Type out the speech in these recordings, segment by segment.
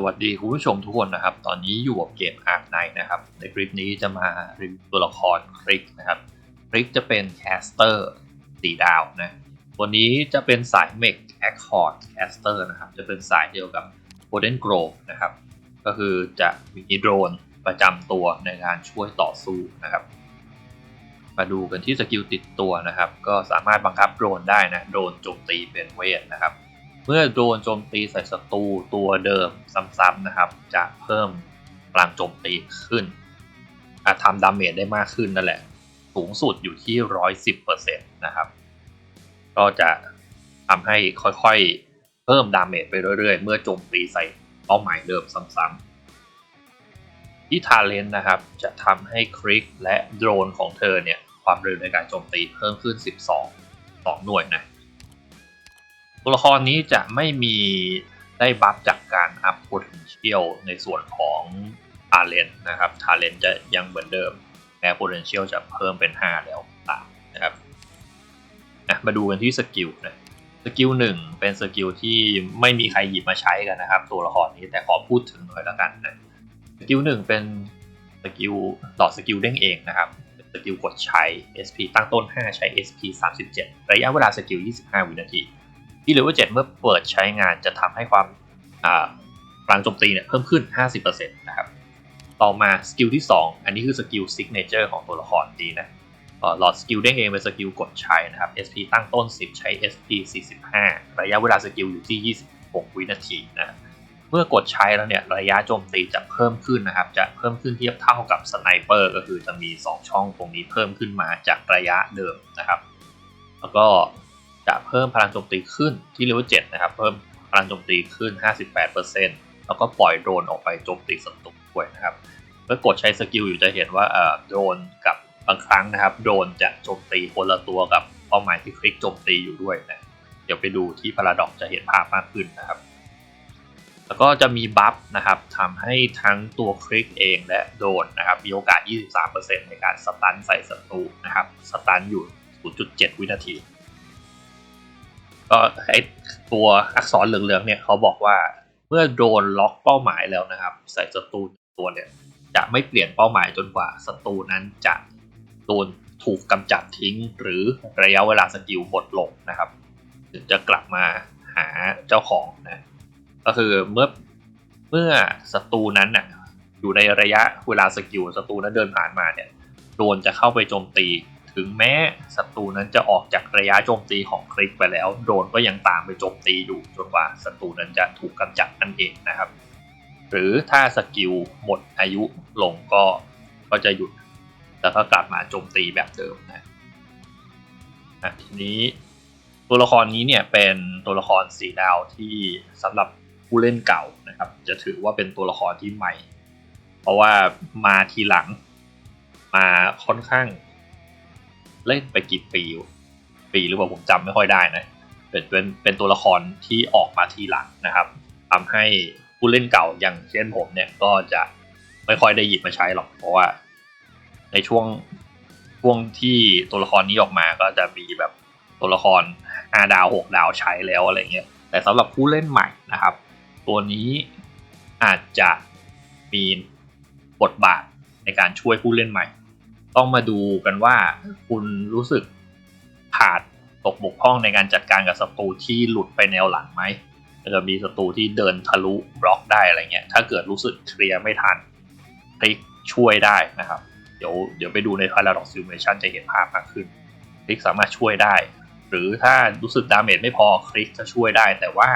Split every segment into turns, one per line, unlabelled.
สวัสดีคุณผู้ชมทุกคนนะครับ ตอนนี้อยู่กับเกม Ark Knight นะครับ ในคลิปนี้จะมารีวิวตัวละครคริกนะครับคริกจะเป็นแคสเตอร์สีดาวนะวันนี้จะเป็นสายเมกแอคคอร์ดแคสเตอร์นะครับ จะเป็นสายเดียวกับ Golden Grove นะครับ ก็คือจะมีโดรนประจำตัวในการช่วยต่อสู้นะครับ มาดูกันที่สกิลติดตัวนะครับ ก็สามารถบังคับโดรนได้นะ โดรนโจมตีเป็นเวทนะครับ เมื่อโดนโจมตีใส่ศัตรูตัวเดิมซ้ำๆนะครับ จะเพิ่มพลังโจมตีขึ้นอาจทำดาเมจได้มากขึ้นนั่นแหละ สูงสุดอยู่ที่ 110%นะครับ ก็จะทำให้ค่อยๆ เพิ่มดาเมจไปเรื่อยๆ เมื่อโจมตีใส่เป้าหมายเดิมซ้ำๆที่ทาเลนนะครับจะทำให้คริกและโดรนของเธอเนี่ย ความเร็วในการโจมตีเพิ่มขึ้น 12 2 หน่วยนะ ตัวละครนี้จะไม่มีได้บัฟจากการอัพ potential ในส่วนของ talent นะครับ talent จะยังเหมือนเดิมแม้ potential จะเพิ่มเป็น 5 แล้วตามนะครับมาดูกันที่สกิลนะสกิลหนึ่งเป็นสกิลที่ไม่มีใครหยิบมาใช้กันนะครับ ตัวละครนี้แต่ขอพูดถึงหน่อยและกันนะสกิลหนึ่งเป็นสกิลต่อสกิลเด้งเองนะครับสกิลกดใช้ SP ตั้งต้น 5 ใช้ SP 37 ระยะเวลาสกิล 25 วินาที ที่เลเวล7เมื่อเปิดใช้งานจะทำให้ความพลังโจมตีเนี่ยเพิ่มขึ้น 50%นะครับ ต่อมาสกิลที่ 2 อันนี้คือสกิลซิกเนเจอร์ของตัวละครดีนะหลอดสกิลเด้งเองเป็นสกิลกดใช้นะครับ SP ตั้งต้น 10 ใช้ SP 45 ระยะเวลาสกิลอยู่ที่ 26 วินาทีนะเมื่อกดใช้แล้วเนี่ยระยะโจมตีจะเพิ่มขึ้นนะครับ จะเพิ่มขึ้นเทียบเท่ากับสไนเปอร์ก็คือจะมี 2 ช่องตรงนี้เพิ่มขึ้นมาจากระยะเดิมนะครับ แล้วก็ จะเพิ่มพลังโจมตีขึ้นที่เลเวล7นะครับ เพิ่มพลังโจมตีขึ้น 58%แล้วก็ปล่อยโดรนออกไปโจมตีศัตรูด้วยนะครับเมื่อกดใช้สกิลอยู่จะเห็นว่าโดรนกับบางครั้งนะครับโดรนจะโจมตีคนละตัวกับเป้าหมายที่คลิกโจมตีอยู่ด้วยนะเดี๋ยวไปดูที่พาราดอกจะเห็นภาพมากขึ้นนะครับแล้วก็จะมีบัฟนะครับทำให้ทั้งตัวคลิกเองและโดนนะครับ มีโอกาส 23%ในการสตันใส่ศัตรูนะครับ สตันอยู่ 0.7 วินาที ก็ไอตัวอักษรเหลืองๆเนี่ยเขาบอกว่าเมื่อโดนล็อกเป้าหมายแล้วนะครับ ใส่ศัตรูตัวเนี่ยจะไม่เปลี่ยนเป้าหมายจนกว่าศัตรูนั้นจะโดนถูกกำจัดทิ้ง หรือระยะเวลาสกิลหมดลงนะครับถึงจะกลับมาหาเจ้าของนะก็คือเมื่อเมื่อศัตรูนั้นน่ะอยู่ในระยะเวลาสกิลศัตรูนั้นเดินผ่านมาเนี่ยโดนจะเข้าไปโจมตี ถึงแม้ศัตรูนั้นจะออกจากระยะโจมตีของคลิกไปแล้ว โดนก็ยังตามไปโจมตีอยู่จนกว่าศัตรูนั้นจะถูกกำจัดนั่นเองนะครับ หรือถ้าสกิลหมดอายุลงก็ก็จะหยุดแล้วก็กลับมาโจมตีแบบเดิมนะทีนี้ตัวละครนี้เนี่ยเป็นตัวละครสีดาวที่สำหรับผู้เล่นเก่านะครับ จะถือว่าเป็นตัวละครที่ใหม่ เพราะว่ามาทีหลังมาค่อนข้าง เล่นไปกี่ปีปีหรือเปล่าผมจำไม่ค่อยได้นะเป็นเป็นเป็นตัวละครที่ออกมาทีหลังนะครับทำให้ผู้เล่นเก่าอย่างเช่นผมเนี่ยก็จะไม่ค่อยได้หยิบมาใช้หรอก เพราะว่า ในช่วงช่วงที่ตัวละครนี้ออกมาก็จะมีแบบตัวละคร5ดาว6ดาวใช้แล้วอะไรเงี้ยแต่สำหรับผู้เล่นใหม่นะครับ ตัวนี้อาจจะมีบทบาทในการช่วยผู้เล่นใหม่ ต้องมาดูกันว่าคุณรู้สึกขาดตกบกพร่องในการจัดการกับศัตรูที่หลุดไปแนวหลังไหมจะมีศัตรูที่เดินทะลุบล็อกได้อะไรเงี้ย ถ้าเกิดรู้สึกเคลียร์ไม่ทันคลิกช่วยได้นะครับ เดี๋ยวเดี๋ยวไปดูใน Paradox Simulation จะเห็นภาพมากขึ้น คลิกสามารถช่วยได้ หรือถ้ารู้สึกดาเมจไม่พอคลิกจะช่วยได้ แต่ว่า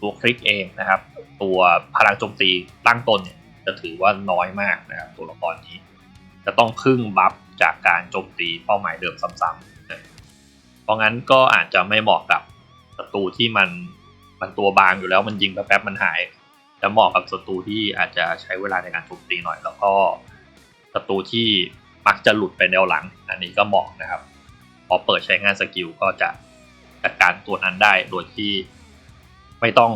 ตัวคลิกเองนะครับ ตัวพลังโจมตีตั้งต้นเนี่ยจะถือว่าน้อยมากนะครับตัวละครนี้ จะต้องพึ่งบัฟจากการโจมตีเป้าหมายเดิมซ้ำๆ เพราะงั้นก็อาจจะไม่เหมาะกับศัตรูที่มันมันตัวบางอยู่แล้วมันยิงแป๊บๆมันหาย จะเหมาะกับศัตรูที่อาจจะใช้เวลาในการโจมตีหน่อย แล้วก็ศัตรูที่มักจะหลุดไปแนวหลัง อันนี้ก็เหมาะนะครับ พอเปิดใช้งานสกิลก็จะจัดการตัวนั้นได้โดยที่ไม่ต้อง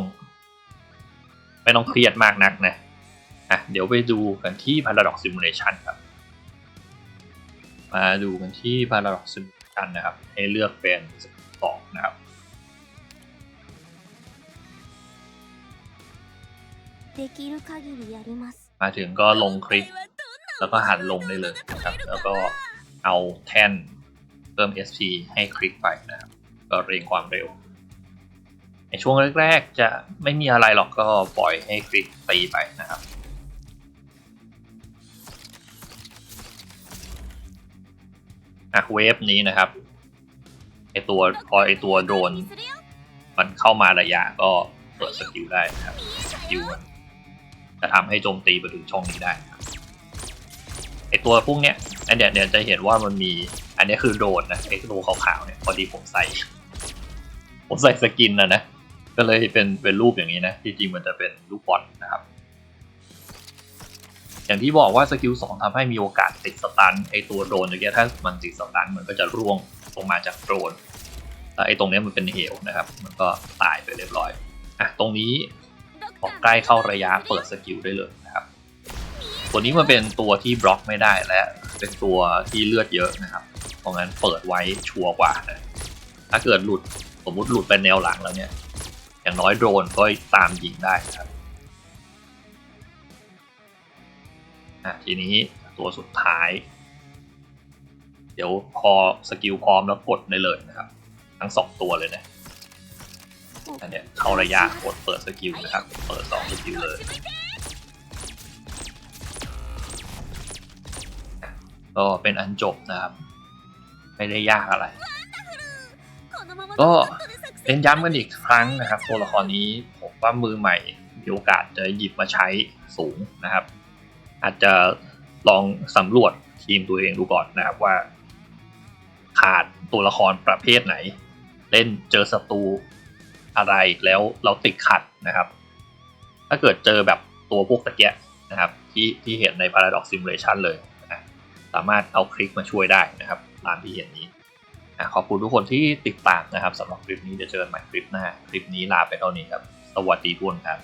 ไม่ต้องเครียดมากนักนะอะเดี๋ยวไปดูกันที่ Paradox Simulation ครับ มาดูกันที่ Paradox s i m u l a t นะครับ ให้เลือกเป็นสองนะครับ มาถึงก็ลงคลิก แล้วก็หันลงได้เลยนะครับ แล้วก็เอาแท่นเพิ่ม SP ให้คลิกไปนะครับ ก็เร่งความเร็ว ในช่วงแรก ๆ จะไม่มีอะไรหรอกก็ปล่อยให้คลิกตีไปนะครับ อักเวฟนี้นะครับไอตัวพอไอตัวโดน มันเข้ามาระยะก็เปิดสกิลได้นะครับสกิลจะทำให้โจมตีไปถึงช่องนี้ได้ไอตัวพวกเนี้ยอันเดียเดี๋ยวจะเห็นว่ามันมี อันนี้คือโดนนะไอตัวขาวๆเนี่ยพอดีผมใส่ ผมใส่สกินนะนะก็เลยเป็นเป็นรูปอย่างนี้นะที่จริงมันจะเป็นรูปบอลนะครับ อย่างที่บอกว่าสกิลสองทำให้มีโอกาสติดสตันไอตัวโดนเมื่อกี้ถ้ามันติดสตันมันก็จะร่วงลงมาจากโดนแล้วไอตรงนี้มันเป็นเหวนะครับ มันก็ตายไปเรียบร้อยอะตรงนี้พอใกล้เข้าระยะเปิดสกิลได้เลยนะครับ ตัวนี้มันเป็นตัวที่บล็อกไม่ได้และเป็นตัวที่เลือดเยอะนะครับ เพราะงั้นเปิดไว้ชัวร์กว่านะถ้าเกิดหลุดสมมติหลุดไปแนวหลังแล้วเนี่ย อย่างน้อยโดนก็ตามยิงได้ครับ อะทีนี้ตัวสุดท้าย เดี๋ยวพอสกิลพร้อมแล้วกดได้เลยนะครับ ทั้งสองตัวเลยนะอันเนี้ยเข้าระยะกดเปิดสกิลนะครับ เปิดสองสกิลเลยก็เป็นอันจบนะครับ ไม่ได้ยากอะไร ก็เป็นย้ำกันอีกครั้งนะครับ ตัวละครนี้ผมว่ามือใหม่มีโอกาสจะหยิบมาใช้สูงนะครับ อาจจะลองสำรวจทีมตัวเองดูก่อนนะครับว่า ขาดตัวละครประเภทไหน เล่นเจอศัตรูอะไรแล้วเราติดขัดนะครับ ถ้าเกิดเจอแบบตัวพวกตะเกียนะครับที่ที่เห็นใน Paradox Simulation เลยนะสามารถเอาคลิกมาช่วยได้นะครับตามที่เห็นนี้อะขอบคุณทุกคนที่ติดตามนะครับสำหรับคลิปนี้เดี๋ยวเจอกันใหม่คลิปหน้า คลิปนี้ลาไปเท่านี้ครับ สวัสดีทุกคนครับ